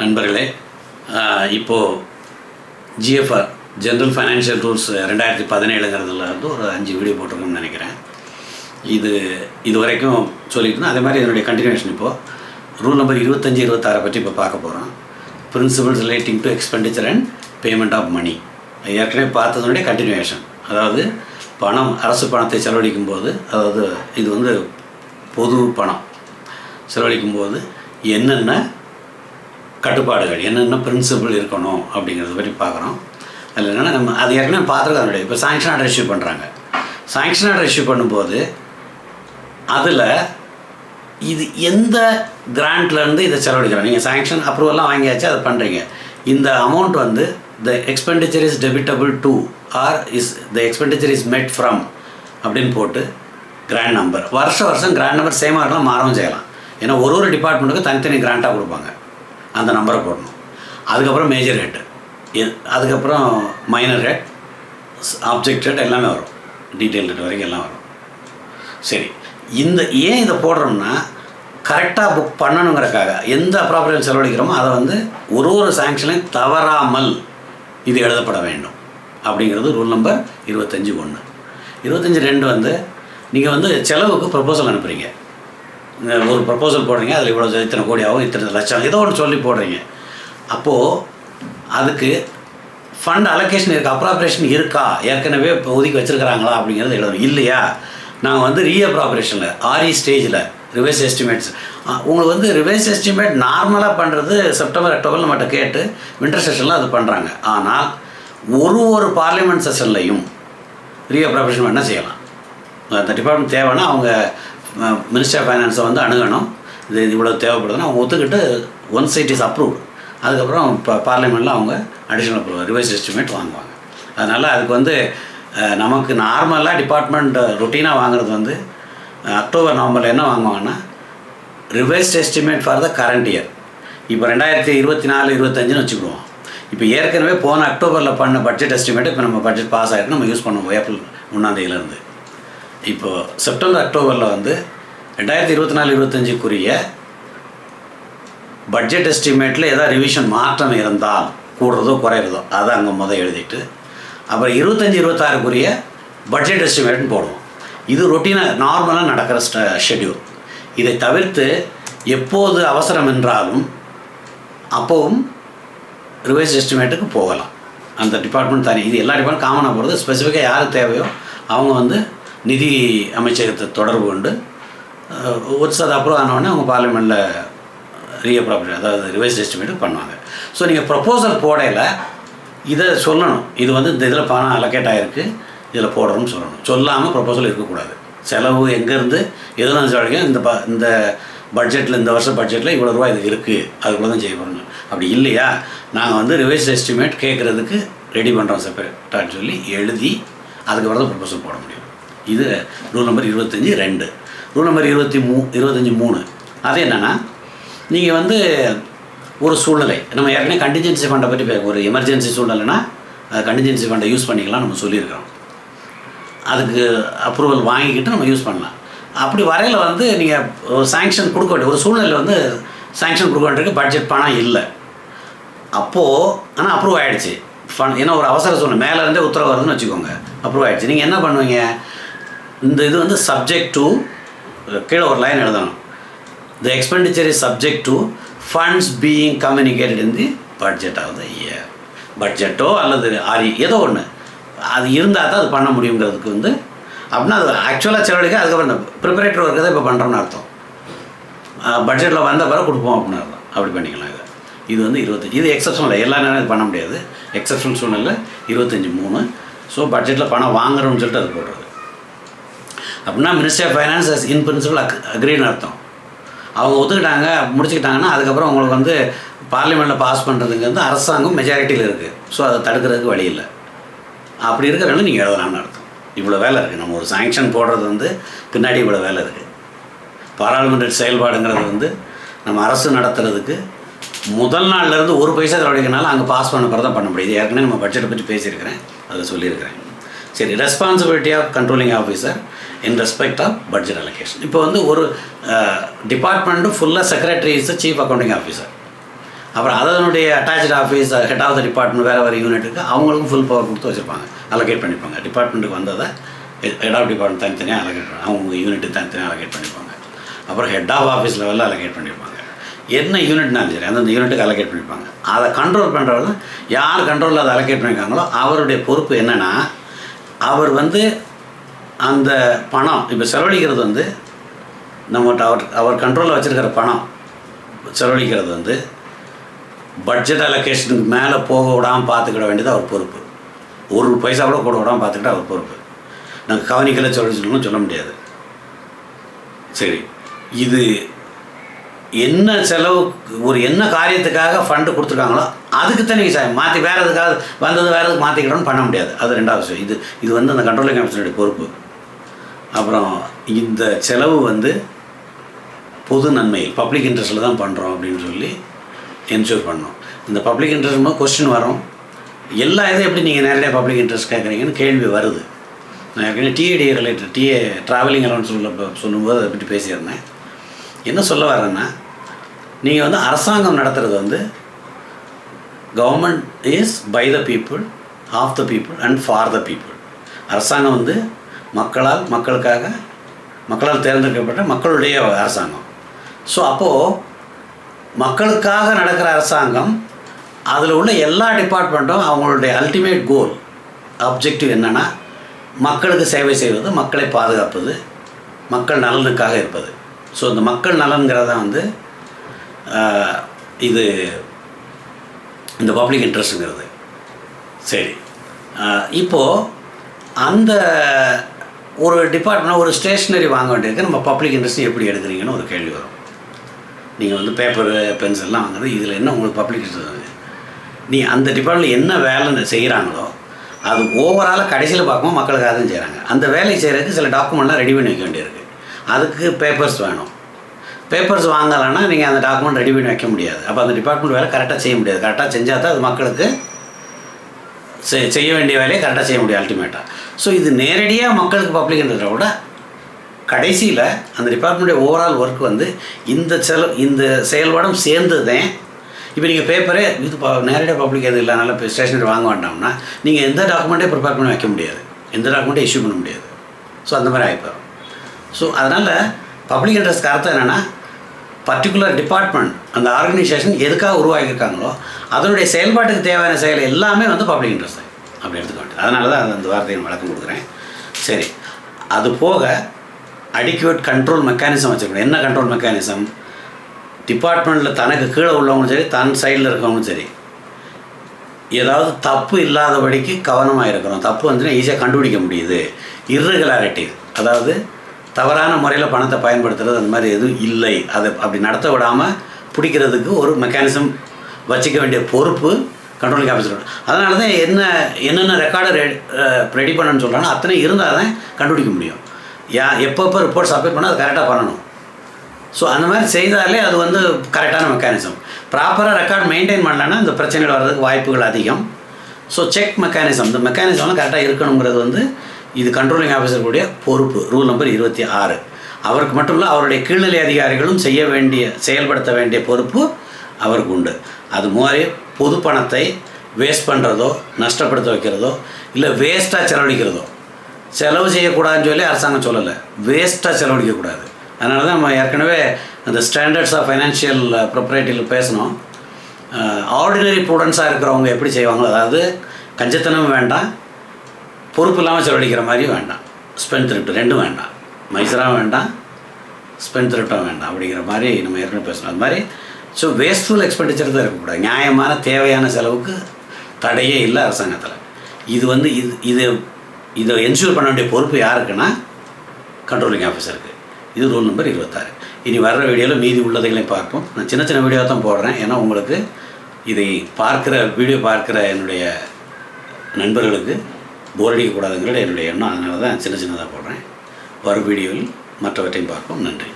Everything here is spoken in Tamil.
நண்பர்களே இப்போது ஜிஎஃப்ஆர் ஜென்ரல் ஃபைனான்ஷியல் ரூல்ஸ் ரெண்டாயிரத்தி பதினேழுங்கிறதுல வந்து ஒரு அஞ்சு வீடியோ போட்டிருக்கோம்னு நினைக்கிறேன். இது இது வரைக்கும் சொல்லிட்டு அதே மாதிரி இதனுடைய கண்டினியூஷன் இப்போது ரூல் நம்பர் இருபத்தஞ்சி இருபத்தாறை பற்றி இப்போ பார்க்க போகிறோம் principles relating to expenditure and payment of money ஏற்கனவே பார்த்ததனுடைய கண்டினியூஷன் அதாவது பணம் அரசு பணத்தை செலவழிக்கும் போது அதாவது இது வந்து பொது பணம். செலவழிக்கும் போது என்னென்ன கட்டுப்பாடுகள் என்னென்ன பிரின்சிபல் இருக்கணும் அப்படிங்கிறத பற்றி பார்க்குறோம். அதில் என்னென்னா நம்ம அது ஏற்கனவே பார்த்துருக்கோம் அதனுடைய இப்போ சாங்ஷன் ஆர்டர் இஷ்யூ பண்ணுறாங்க சாங்ஷன் ஆர்டர் இஷ்யூ பண்ணும்போது அதில் இது எந்த கிராண்ட்லேருந்து இதை செலவழிக்கிறோம் நீங்கள் சாங்ஷன் அப்ரூவல்லாம் வாங்கியாச்சு அதை பண்ணுறீங்க இந்த அமௌண்ட் வந்து the expenditure is debitable to or is the expenditure is met from அப்படின்னு போட்டு கிராண்ட் நம்பர் வருஷம் வருஷம் கிராண்ட் நம்பர் சேமாக இருக்கலாம் மாறவும் செய்யலாம். ஏன்னா ஒரு ஒரு டிபார்ட்மெண்ட்டுக்கும் தனித்தனி கிராண்ட்டாக கொடுப்பாங்க. அந்த நம்பரை போடணும். அதுக்கப்புறம் மேஜர் ஹெட் அதுக்கப்புறம் மைனர் ஹெட் ஆப்ஜெக்ட் ஹெட் எல்லாமே வரும். டீட்டெயில் ஹெட் வரைக்கும் எல்லாம் வரும். சரி. இந்த ஏன் இதை போடுறோம்னா கரெக்டாக புக் பண்ணணுங்கிறக்காக எந்த அப்ராப்ரியேட் செலவழிக்கிறோமோ அதை வந்து ஒரு ஒரு சாங்ஷனையும் தவறாமல் இது எழுதப்பட வேண்டும். அப்படிங்கிறது ரூல் நம்பர் இருபத்தஞ்சி ஒன்று இருபத்தஞ்சி ரெண்டு வந்து நீங்கள் வந்து செலவுக்கு ப்ரப்போசல் அனுப்புகிறீங்க ஒரு ப்ரப்போசல் போடுறீங்க அதில் இவ்வளோ இத்தனை கோடி ஆகும் இத்தனை லட்சம் ஏதோ ஒன்று சொல்லி போடுறீங்க. அப்போது அதுக்கு ஃபண்ட் அலோகேஷன் இருக்கா அப்ராப்ரேஷன் இருக்கா? ஏற்கனவே இப்போ ஒதுக்கி வச்சுருக்கிறாங்களா அப்படிங்கிறது எழுதணும். இல்லையா? நாங்கள் வந்து ரீஅப்ராப்ரேஷனில் ஆரி ஸ்டேஜில் ரிவைஸ் எஸ்டிமேட்ஸ் உங்களுக்கு வந்து ரிவைஸ் எஸ்டிமேட் நார்மலாக பண்ணுறது செப்டம்பர் அக்டோபர் நம்மகிட்ட கேட்டு வின்டர் செஷனில் அது பண்ணுறாங்க ஆனால் ஒரு ஒரு பார்லிமெண்ட் செஷன்லையும் ரீஅப்ராப்ரேஷன் பண்ண செய்யலாம்? அந்த டிபார்ட்மெண்ட் தேவைன்னா அவங்க மினிஸ்டர் ஆஃப் ஃபைனான்ஸை வந்து அணுகணும். இது இவ்வளோ தேவைப்படுதுன்னு அவங்க ஒத்துக்கிட்டு ஒன் சைட் இஸ் அப்ரூவ்டு அதுக்கப்புறம் இப்போ பார்லிமெண்ட்டில் அவங்க அடிஷ்னல் அப்ரூவ் ரிவைஸ் எஸ்டிமேட் வாங்குவாங்க அதனால் அதுக்கு வந்து நமக்கு நார்மலாக டிபார்ட்மெண்ட் ரொட்டீனாக வாங்குறது வந்து அக்டோபர் நவம்பரில் என்ன வாங்குவாங்கன்னா revised estimate for the current year இப்போ ரெண்டாயிரத்தி இருபத்தி நாலு இருபத்தஞ்சுன்னு வச்சுக்கிடுவோம். இப்போ ஏற்கனவே போன அக்டோபரில் பண்ண பட்ஜெட் எஸ்டிமேட் இப்போ நம்ம பட்ஜெட் பாஸ் ஆகிருக்கு நம்ம யூஸ் பண்ணுவோம். ஏப்ரல் ஒன்றாந்தேதியிலேருந்து இப்போது செப்டம்பர் அக்டோபரில் வந்து ரெண்டாயிரத்தி இருபத்தி நாலு இருபத்தஞ்சுக்குரிய பட்ஜெட் எஸ்டிமேட்டில் ஏதாவது ரிவிஷன் மாற்றம் இருந்தால் கூடுறதோ குறையிறதோ அதை அங்கே முதல் எழுதிட்டு அப்புறம் இருபத்தஞ்சி இருபத்தாறுக்குரிய பட்ஜெட் எஸ்டிமேட்னு போடுவோம். இது ரொட்டீனாக நார்மலாக நடக்கிற ஸ்ட ஷெட்யூல் இதை தவிர்த்து எப்போது அவசரம் என்றாலும் அப்போவும் ரிவைஸ் எஸ்டிமேட்டுக்கு போகலாம். அந்த டிபார்ட்மெண்ட் தனி இது எல்லா டிபார்ட்மெண்ட் காமனாக போகிறது ஸ்பெசிஃபிக்காக யார் தேவையோ அவங்க வந்து நிதி அமைச்சகத்தை தொடர்பு கொண்டு அஹ், அப்ரூவ் ஆனவுடனே அவங்க பார்லிமெண்ட்டில் ரீஅப்ராப்ரேட் அதாவது ரிவைஸ் எஸ்டிமேட் பண்ணுவாங்க. ஸோ நீங்கள் ப்ரப்போசல் போடையில் இதை சொல்லணும். இது வந்து இந்த இதில் பணம் அலோகேட் ஆகிருக்கு இதில் போடுறோம்னு சொல்லணும். சொல்லாமல் ப்ரப்போசல் இருக்கக்கூடாது. செலவு எங்கேருந்து எதுவும் செலவழிக்கும் இந்த ப இந்த பட்ஜெட்டில் இந்த வருஷம் பட்ஜெட்டில் இவ்வளோ ரூபா இது இருக்குது அதுக்குள்ளே தான் செய்ய போகிறோம் அப்படி இல்லையா? நாங்கள் வந்து ரிவைஸ் எஸ்டிமேட் கேட்குறதுக்கு ரெடி பண்ணுறோம் செப்பரேட்டான்னு சொல்லி எழுதி அதுக்கப்புறம் தான் ப்ரப்போசல் போட முடியும். இது ரூல் நம்பர் இருபத்தஞ்சி ரெண்டு. ரூல் நம்பர் இருபத்தி மூ இருபத்தஞ்சி மூணு. அது என்னென்னா நீங்கள் வந்து ஒரு சூழ்நிலை நம்ம ஏற்கனவே கண்டிஜென்சி ஃபண்டை பற்றி ஒரு எமர்ஜென்சி சூழ்நிலைனா கண்டிஜென்சி ஃபண்டை யூஸ் பண்ணிக்கலாம் நம்ம சொல்லியிருக்கிறோம். அதுக்கு அப்ரூவல் வாங்கிக்கிட்டு நம்ம யூஸ் பண்ணலாம். அப்படி வரையில் வந்து நீங்கள் ஒரு கொடுக்க வேண்டிய ஒரு சூழ்நிலை வந்து சேங்ஷன் கொடுக்க வேண்டியிருக்கு பட்ஜெட் பணம் இல்லை. அப்போது ஆனால் அப்ரூவ் ஆகிடுச்சு ஃபண்ட் ஏன்னா ஒரு அவசர சூழ்நிலை மேலே இருந்தே உத்தரவு வருதுன்னு வச்சுக்கோங்க. அப்ரூவ் ஆகிடுச்சு நீங்கள் என்ன பண்ணுவீங்க? இந்த இது வந்து சப்ஜெக்ட் டு கீழே ஒரு லைன் எழுதணும். The expenditure is subject to funds being communicated in the budget of the year பட்ஜெட்டோ அல்லது ஆரி ஏதோ ஒன்று அது இருந்தால் தான் அது பண்ண முடியுங்கிறதுக்கு வந்து அப்படின்னா அது ஆக்சுவலாக செலவழிக்க அதுக்கப்புறம் இந்த ப்ரிப்பரேட்டர் ஒர்க்கு தான் இப்போ பண்ணுறோம்னு அர்த்தம். பட்ஜெட்டில் வந்த பிறகு கொடுப்போம் அப்படின்னு அர்த்தம். அப்படி பண்ணிக்கலாம் இதை. இது வந்து இருபத்தஞ்சி இது எக்ஸப்ஷனல் எல்லா நேரம் இது பண்ண முடியாது. எக்ஸப்ஷனல் சூழ்நிலை இருபத்தஞ்சி மூணு. ஸோ பட்ஜெட்டில் பணம் வாங்குறோம்னு சொல்லிட்டு அது போடுறது அப்படின்னா minister of finance in principle அக் அக்ரின்னு அர்த்தம். அவங்க ஒத்துக்கிட்டாங்க முடிச்சுக்கிட்டாங்கன்னா அதுக்கப்புறம் உங்களுக்கு வந்து பார்லிமெண்ட்டில் பாஸ் பண்ணுறதுங்கிறது வந்து அரசாங்கம் மெஜாரிட்டியில் இருக்குது ஸோ அதை தடுக்கிறதுக்கு வழி இல்லை. அப்படி இருக்கிறவங்க நீங்கள் எழுதலாம்னு அர்த்தம். இவ்வளோ வேலை இருக்குது நம்ம ஒரு சாங்ஷன் போடுறது வந்து பின்னாடி இவ்வளோ வேலை இருக்குது பாராளுமன்ற செயல்பாடுங்கிறது வந்து நம்ம அரசு நடத்துறதுக்கு முதல் நாள்லேருந்து ஒரு பைசா செலவழிக்கனால அங்கே பாஸ் பண்ண பிறகு தான் பண்ண முடியுது ஏற்கனவே நம்ம பட்ஜெட்டை பற்றி பேசியிருக்கிறேன். அதை சொல்லியிருக்கிறேன். சரி responsibility of controlling officer in respect of budget allocation இப்போ வந்து ஒரு டிபார்ட்மெண்ட்டு ஃபுல்லாக secretary is chief accounting officer அப்புறம் அதனுடைய attach office head of the department வேறு வேறு யூனிட்டுக்கு அவங்களுக்கும் ஃபுல் பவர் கொடுத்து வச்சுருப்பாங்க அலோகேட் பண்ணிப்பாங்க. டிபார்ட்மெண்ட்டுக்கு வந்ததை ஹெட் ஆஃப் டிபார்ட்மெண்ட் தனித்தனியாக அலோகேட் பண்ணுவாங்க அவங்க யூனிட்டு தனித்தனியாக அலோகேட் பண்ணிப்பாங்க. அப்புறம் ஹெட் ஆஃப் ஆஃபீஸ் லெவலில் அலோகேட் பண்ணியிருப்பாங்க என்ன யூனிட்னாலும் சரி அந்தந்த யூனிட்டுக்கு அலோகேட் பண்ணிப்பாங்க. அதை கண்ட்ரோல் பண்ணுறவங்க யார் கண்ட்ரோலில் அதை அலோகேட் பண்ணியிருக்காங்களோ அவருடைய பொறுப்பு என்னென்னா அவர் வந்து அந்த பணம் இப்போ செலவழிக்கிறது வந்து நம்மகிட்ட அவர் அவர் கண்ட்ரோலில் வச்சுருக்கிற பணம் செலவழிக்கிறது வந்து பட்ஜெட் அலோகேஷனுக்கு மேலே போக விடாமல் பார்த்துக்கிட வேண்டியது அவர் பொறுப்பு. ஒரு பைசா கூட கூட விடாமல் பார்த்துக்கிட்டா அவர் பொறுப்பு. நாங்கள் கவனிக்கல சொல்லணும்னு சொல்ல முடியாது. சரி. இது என்ன செலவு ஒரு என்ன காரியத்துக்காக ஃபண்டு கொடுத்துருக்காங்களோ அதுக்கு தான் நீங்கள் சார் மாற்றி வேறு எதுக்காக வந்தது வேறு எதுக்கு மாற்றிக்கணும்னு பண்ண முடியாது. அது ரெண்டாவது விஷயம். இது இது வந்து அந்த கண்ட்ரோலிங் கமிஷனுடைய பொறுப்பு. அப்புறம் இந்த செலவு வந்து பொது நன்மையில் பப்ளிக் இன்ட்ரெஸ்ட்டில் தான் பண்ணுறோம் அப்படின்னு சொல்லி என்ஷூர் பண்ணோம். இந்த பப்ளிக் இன்ட்ரெஸ்ட் கொஸ்டின் வரும். எல்லா இதையும் எப்படி நீங்கள் நேரடியாக பப்ளிக் இன்ட்ரெஸ்ட் கேட்குறீங்கன்னு கேள்வி வருது. நான் ஏற்கனவே டிஏடி ரிலேட்டட் டிஏ ட்ராவலிங் அலவன்ஸ் சொல்ல சொல்லும்போது அதை பற்றி பேசியிருந்தேன். என்ன சொல்ல வரேன்னா நீங்கள் வந்து அரசாங்கம் நடத்துகிறது வந்து government is by the people of the people and for the people அரசாங்கம் வந்து மக்களால் மக்களுக்காக மக்களால் தேர்ந்தெடுக்கப்பட்ட மக்களுடைய அரசாங்கம். ஸோ அப்போது மக்களுக்காக நடக்கிற அரசாங்கம் அதில் உள்ள எல்லா டிபார்ட்மெண்ட்டும் அவங்களுடைய அல்டிமேட் கோல் அப்ஜெக்டிவ் என்னென்னா மக்களுக்கு சேவை செய்வது மக்களை பாதுகாப்பது மக்கள் நலனுக்காக இருப்பது. ஸோ இந்த மக்கள் நலன்கிறத வந்து இது இந்த பப்ளிக் இன்ட்ரெஸ்ட்டுங்கிறது சரி. இப்போது அந்த ஒரு டிபார்ட்மெண்ட் ஒரு ஸ்டேஷ்னரி வாங்க வேண்டியிருக்கு நம்ம பப்ளிக் இன்ட்ரெஸ்ட் எப்படி எடுக்கிறீங்கன்னு ஒரு கேள்வி வரும். நீங்கள் வந்து பேப்பர் பென்சில்லாம் வாங்குறது இதில் என்ன உங்களுக்கு பப்ளிக் இன்ட்ரெஸ்ட் நீ அந்த டிபார்ட்மெண்ட் என்ன வேலை செய்கிறாங்களோ அது ஓவராலாக கடைசியில் பார்க்கும்போது மக்களுக்காக தான் செய்கிறாங்க அந்த வேலையை செய்கிறதுக்கு சில டாக்குமெண்ட்லாம் ரெடி பண்ணி வைக்க வேண்டியிருக்கு. அதுக்கு பேப்பர்ஸ் வேணும். பேப்பர்ஸ் வாங்கலைன்னா நீங்கள் அந்த டாக்குமெண்ட் ரெடி பண்ணி வைக்க முடியாது. அப்போ அந்த டிபார்ட்மெண்ட் வேலை கரெக்டாக செய்ய முடியாது. கரெக்டாக செஞ்சால் தான் அது மக்களுக்கு செ- செய்ய வேண்டிய வேலையை கரெக்டாக செய்ய முடியும் அல்டிமேட்டாக ஸோ இது நேரடியாக மக்களுக்கு பப்ளிக்ன்றதை விட கடைசியில் அந்த டிபார்ட்மெண்ட்டுடைய ஓவரால் ஒர்க் வந்து இந்த செல இந்த செயல்பாடும் சேர்ந்து தான் இப்போ நீங்கள் பேப்பரே இது ப நேரடியாக பப்ளிக் எதுவும் இல்லைனால இப்போ ஸ்டேஷனரி வாங்க வேண்டாம்னா நீங்கள் எந்த டாக்குமெண்ட்டே ப்ரிப்பேர் பண்ணி வைக்க முடியாது. எந்த டாக்குமெண்ட்டே இஷ்யூ பண்ண முடியாது. ஸோ அந்த மாதிரி ஆகிப்போம் ஸோ அதனால் பப்ளிக் இன்ட்ரெஸ்ட் அர்த்தம் என்னென்னா பர்டிகுலர் டிபார்ட்மெண்ட் அந்த ஆர்கனைசேஷன் எதுக்காக உருவாக்கியிருக்காங்களோ அதனுடைய செயல்பாட்டுக்கு தேவையான செயல் எல்லாமே வந்து பப்ளிக் இன்ட்ரெஸ்ட் தான். அப்படி எடுத்துக்கோட்டு. அதனால தான் அந்த வார்த்தையை நான் விளக்கம் கொடுக்குறேன். சரி. அது போக அடிக்குவேட் கண்ட்ரோல் மெக்கானிசம் வச்சுருக்கணும். என்ன கண்ட்ரோல் மெக்கானிசம் டிபார்ட்மெண்ட்டில் தனக்கு கீழே உள்ளவங்களும் சரி தன் சைடில் இருக்கவங்களும் சரி ஏதாவது தப்பு இல்லாதபடிக்கு கவனமாக இருக்கணும். தப்பு வந்துன்னா ஈஸியாக கண்டுபிடிக்க முடியுது. irregularity. அதாவது தவறான முறையில் பணத்தை பயன்படுத்துறது அந்த மாதிரி எதுவும் இல்லை. அதை அப்படி நடத்த விடாமல் பிடிக்கிறதுக்கு ஒரு மெக்கானிசம் வச்சுக்க வேண்டிய பொறுப்பு கண்ட்ரோலிங் ஆஃபீஸர் அதனால தான் என்ன என்னென்ன ரெக்கார்டை ரெடி ரெடி பண்ணணும்னு சொல்கிறாங்களோ அத்தனை இருந்தால் தான் கண்டுபிடிக்க முடியும். யா எப்பப்போ ரிப்போர்ட் சப்மிட் பண்ணால் அது கரெக்டாக பண்ணணும். ஸோ அந்த மாதிரி செய்தாலே அது வந்து கரெக்டான மெக்கானிசம் ப்ராப்பராக ரெக்கார்ட் மெயின்டைன் பண்ணலன்னா இந்த பிரச்சனைகள் வர்றதுக்கு வாய்ப்புகள் அதிகம். ஸோ செக் மெக்கானிசம் இந்த மெக்கானிசம்லாம் கரெக்டாக இருக்கணுங்கிறது வந்து இது கண்ட்ரோலிங் ஆஃபீஸருடைய பொறுப்பு ரூல் நம்பர் இருபத்தி ஆறு. அவருக்கு மட்டும் இல்லை அவருடைய கீழ்நிலை அதிகாரிகளும் செய்ய வேண்டிய செயல்படுத்த வேண்டிய பொறுப்பு அவருக்கு உண்டு. அது மாதிரி பொது பணத்தை வேஸ்ட் பண்ணுறதோ நஷ்டப்படுத்த வைக்கிறதோ இல்லை வேஸ்ட்டாக செலவழிக்கிறதோ செலவு செய்யக்கூடாதுன்னு சொல்லி அரசாங்கம் சொல்லலை. வேஸ்ட்டாக செலவழிக்கக்கூடாது. அதனால தான் நம்ம ஏற்கனவே அந்த ஸ்டாண்டர்ட்ஸ் ஆஃப் ஃபைனான்ஷியல் ப்ரொப்ரேட்டியில் பேசணும் ஆர்டினரி ப்ரூடன்ஸாக இருக்கிறவங்க எப்படி செய்வாங்களோ அதாவது கஞ்சத்தனமும் வேண்டாம் பொறுப்பு இல்லாமல் செலவழிக்கிற மாதிரியும் வேண்டாம். ஸ்பெண்ட் திருட்டு ரெண்டும் வேண்டாம். மைசராகவும் வேண்டாம். ஸ்பெண்ட் திருட்டம் வேண்டாம். அப்படிங்கிற மாதிரி நம்ம ஏற்கனவே பேசணும் அது மாதிரி ஸோ வேஸ்ட்ஃபுல் எக்ஸ்பெண்டிச்சர் தான் இருக்கக்கூடாது. நியாயமான தேவையான செலவுக்கு தடையே இல்லை அரசாங்கத்தில். இது வந்து இது இது இதை என்ஷூர் பண்ண வேண்டிய பொறுப்பு யாருக்குன்னா கண்ட்ரோலிங் ஆஃபீஸருக்கு இது ரூல் நம்பர் இருபத்தாறு. இனி வர்ற வீடியோவில் மீதி உள்ளதைகளையும் பார்ப்போம். நான் சின்ன சின்ன வீடியோ தான் போடுறேன். ஏன்னா உங்களுக்கு இதை பார்க்குற வீடியோ பார்க்குற என்னுடைய நண்பர்களுக்கு போர் அடிக்கக்கூடாதுங்கிறது என்னுடைய எண்ணம். அதனால தான் சின்ன சின்னதாக போடுறேன். வரும் வீடியோவில் மற்றவற்றையும் பார்ப்போம். நன்றி.